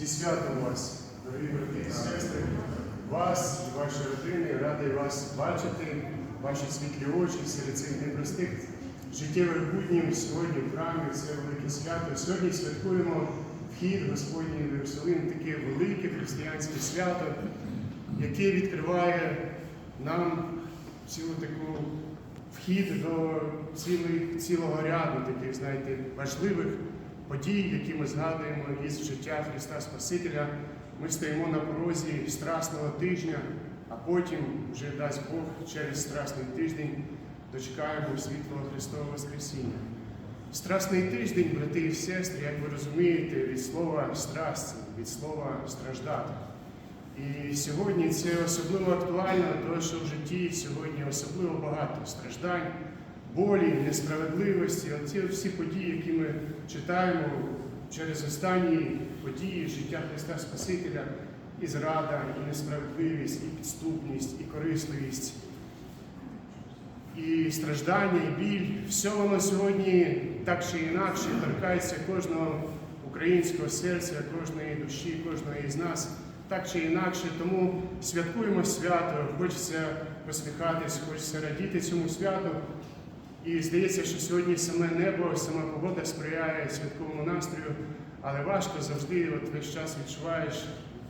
Зі святом вас, дорогі брати і сестри, вас і ваші родини, радий вас бачити, ваші світлі очі серед цих непростих життєвих буднів сьогодні в храмі, це велике свято. Сьогодні святкуємо вхід Господній в Єрусалим, таке велике християнське свято, яке відкриває нам цілу таку вхід до цілої, цілого ряду таких, знаєте, важливих подій, які ми згадуємо із життя Христа Спасителя. Ми стоїмо на порозі Страсного тижня, а потім вже дасть Бог через Страсний тиждень дочекаємо світлого Христового Воскресіння. Страсний тиждень, брати і сестри, як ви розумієте, від слова страсті, від слова страждати. І сьогодні це особливо актуально, тому що в житті сьогодні особливо багато страждань, болі, несправедливості. Оці всі події, які ми читаємо через останні події життя Христа Спасителя, і зрада, і несправедливість, і підступність, і корисливість, і страждання, і біль. Все воно сьогодні так чи інакше торкається кожного українського серця, кожної душі, кожного із нас так чи інакше. Тому святкуємо свято, хочеться посміхатись, хочеться радіти цьому святу. І здається, що сьогодні саме небо, сама погода сприяє святковому настрою, але важко завжди, от весь час відчуваєш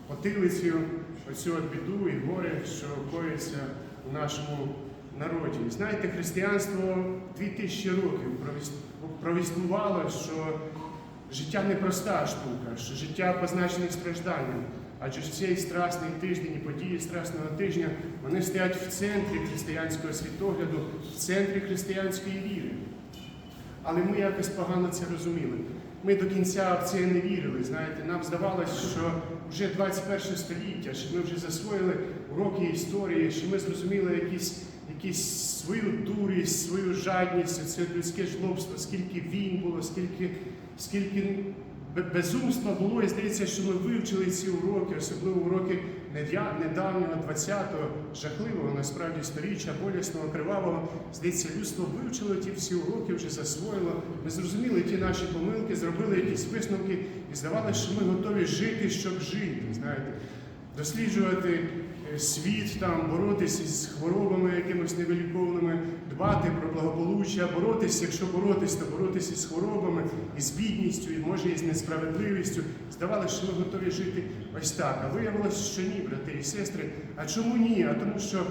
потилицю, оцю біду і горе, що коїться у нашому народі. Знаєте, християнство 2000 років провіснувало, що життя непроста штука, що життя позначене стражданням. Адже ж цей страсний тиждень і події страсного тижня вони стоять в центрі християнського світогляду, в центрі християнської віри. Але ми якось погано це розуміли. Ми до кінця в це не вірили. Знаєте, нам здавалося, що вже 21 століття, що ми вже засвоїли уроки історії, що ми зрозуміли якісь, якісь свою дурість, свою жадність, це людське жлобство, скільки війн було, скільки, скільки безумства було, і здається, що ми вивчили ці уроки, особливо уроки недавнього 20-го, жахливого, насправді сторіччя, болісного, кривавого. Здається, людство вивчило ті всі уроки, вже засвоїло. Ми зрозуміли ті наші помилки, зробили якісь висновки і здавалося, що ми готові жити, щоб жити. Знаєте, досліджувати світ, там, боротися з хворобами якимось невиліковними, дбати про благополуччя, боротися, якщо боротися, то боротися з хворобами, і з бідністю, і може і з несправедливістю. Здавалося, що ми готові жити ось так. А виявилося, що ні, брати і сестри. А чому ні? А тому що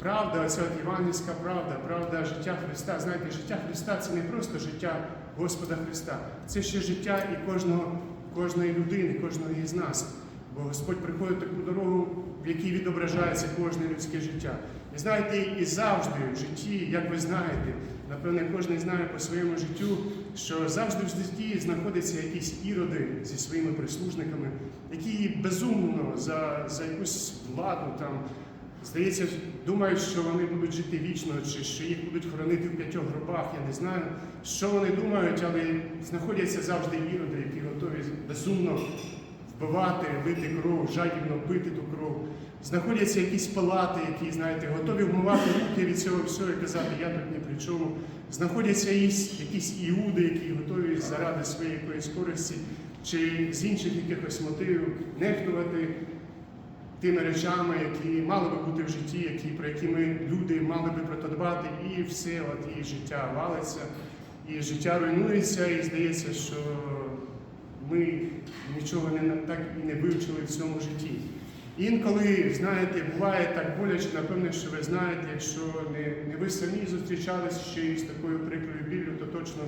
правда, оця євангельська правда, правда життя Христа. Знаєте, життя Христа це не просто життя Господа Христа, це ще життя і кожного, кожної людини, кожного із нас. Бо Господь приходить таку дорогу, в якій відображається кожне людське життя. І знаєте, і завжди в житті, як ви знаєте, напевне, кожен знає по своєму життю, що завжди в житті знаходяться якісь іроди зі своїми прислужниками, які безумно за, за якусь владу там. Здається, думають, що вони будуть жити вічно, чи що їх будуть хоронити в п'ятьох гробах. Я не знаю, що вони думають, але знаходяться завжди іроди, які готові безумно вбивати, лити кров, жадібно пити ту кров. Знаходяться якісь палати, які, знаєте, готові вмивати руки від цього всього і казати, я тут ні при чому. Знаходяться якісь іуди, які готові заради своєї якоїсь користі чи з інших якихось мотивів нехтувати тими речами, які мали би бути в житті, які, про які ми люди мали би про то дбати, і все, от і життя валиться, і життя руйнується, і здається, що ми нічого не так і не вивчили в цьому житті. Інколи, знаєте, буває так боляче, напевне, що ви знаєте, якщо не, не ви самі зустрічалися ще із такою прикрою біллю, то точно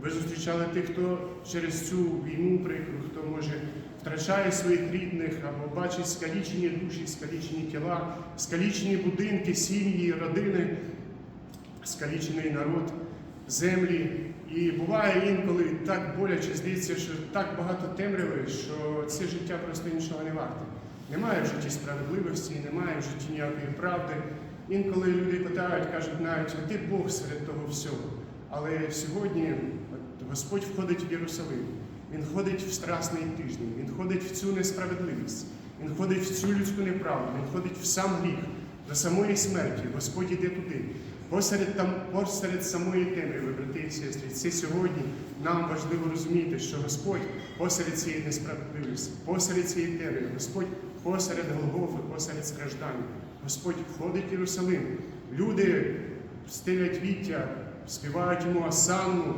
ви зустрічали тих, хто через цю війну прикру, хто може втрачає своїх рідних або бачить скалічені душі, скалічені тіла, скалічені будинки, сім'ї, родини, скалічений народ, землі. І буває інколи так боляче здається, що так багато темряви, що це життя просто нічого не варте. Немає в житті справедливості, немає в житті ніякої правди. Інколи люди питають, кажуть, навіть, ти Бог серед того всього. Але сьогодні Господь входить в Єрусалим, Він ходить в страсний тиждень, Він ходить в цю несправедливість, Він ходить в цю людську неправду, Він ходить в сам гріх, до самої смерті. Господь іде туди. Посеред, там, посеред самої темряви, брати і сестри. Це сьогодні нам важливо розуміти, що Господь посеред цієї несправедливості, посеред цієї темряви, Господь посеред Голгофи, посеред страждань. Господь входить в Єрусалим. Люди стелять віття, співають йому осанну,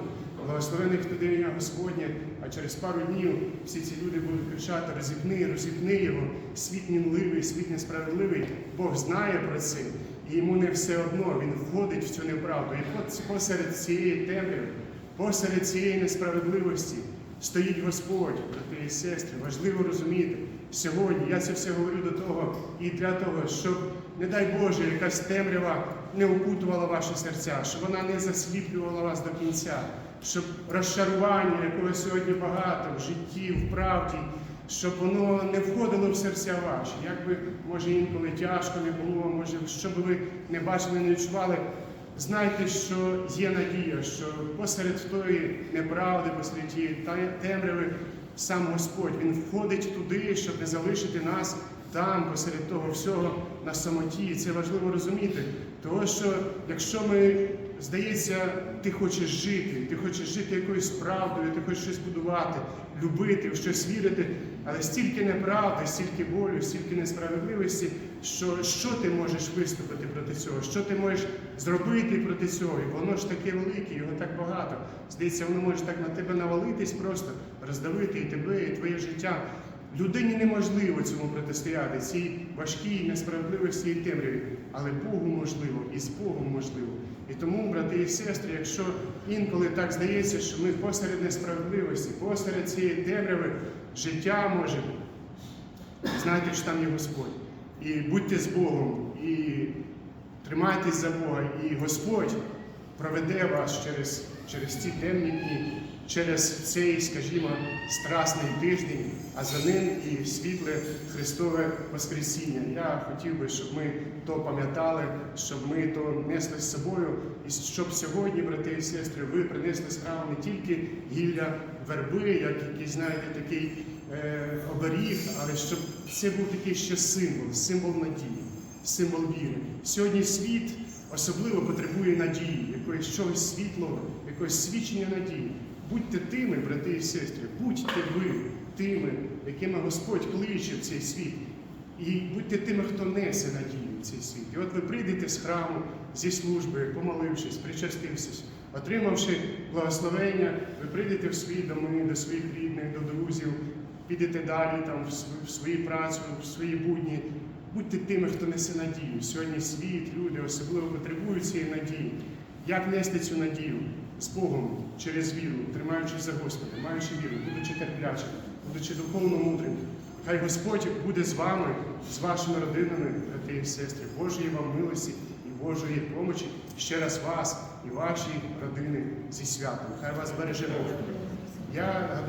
благословених туди ім'я Господнє, а через пару днів всі ці люди будуть кричати: розіпни, розіпни його, світ мінливий, світ несправедливий. Бог знає про це, і йому не все одно. Він входить в цю неправду. І от посеред цієї темряви, посеред цієї несправедливості стоїть Господь, брати і сестри. Важливо розуміти. Сьогодні я це все говорю до того і для того, щоб, не дай Боже, якась темрява не окутувала ваші серця, щоб вона не засліплювала вас до кінця, щоб розчарування, якого сьогодні багато в житті, в правді, щоб воно не входило в серця ваші. Як би, може, інколи тяжко не було, може, що би ви не бачили, не відчували. Знайте, що є надія, що посеред тої неправди, посеред тієї темряви, сам Господь Він входить туди, щоб не залишити нас там, посеред того всього на самоті. І це важливо розуміти. Тому що якщо ми, здається, ти хочеш жити, ти хочеш жити якоюсь правдою, ти хочеш щось будувати, любити, в щось вірити, але стільки неправди, стільки болю, стільки несправедливості, що, що ти можеш виступити проти цього, що ти можеш зробити проти цього, і воно ж таке велике, його так багато. Здається, воно може так на тебе навалитись, просто роздавити і тебе, і твоє життя. Людині неможливо цьому протистояти, цій важкій несправедливості і темряві, але Богу можливо, і з Богом можливо. І тому, брати і сестри, якщо інколи так здається, що ми посеред несправедливості, посеред цієї темряви життя можемо, знайте, що там є Господь. І будьте з Богом, і тримайтесь за Бога, і Господь проведе вас через, через ці темні дні, через цей, скажімо, страсний тиждень, а за ним і світле Христове Воскресіння. Я хотів би, щоб ми то пам'ятали, щоб ми то несли з собою, і щоб сьогодні, брати і сестри, ви принесли з храму не тільки гілля верби, як якийсь, знаєте, такий е, оберіг, але щоб це був такий ще символ, символ надії, символ віри. Сьогодні світ особливо потребує надії, якоїсь чогось світлого, якогось свідчення надії. Будьте тими, брати і сестри, будьте ви тими, якими Господь кличе в цей світ. І будьте тими, хто несе надію в цей світ. І от ви прийдете з храму, зі служби, помолившись, причастившись, отримавши благословення, ви прийдете в свої доми, до своїх рідних, до друзів, підете далі там, в свою працю, в свої будні. Будьте тими, хто несе надію. Сьогодні світ, люди особливо потребують цієї надії. Як нести цю надію? З Богом через віру, тримаючись за Господа, маючи віру, будучи терплячим, будучи духовно мудрим. Хай Господь буде з вами, з вашими родинами, брати і сестри, Божої вам милості і Божої помочі. Ще раз вас і ваші родини зі святом. Хай вас береже Бог. Я гадаю,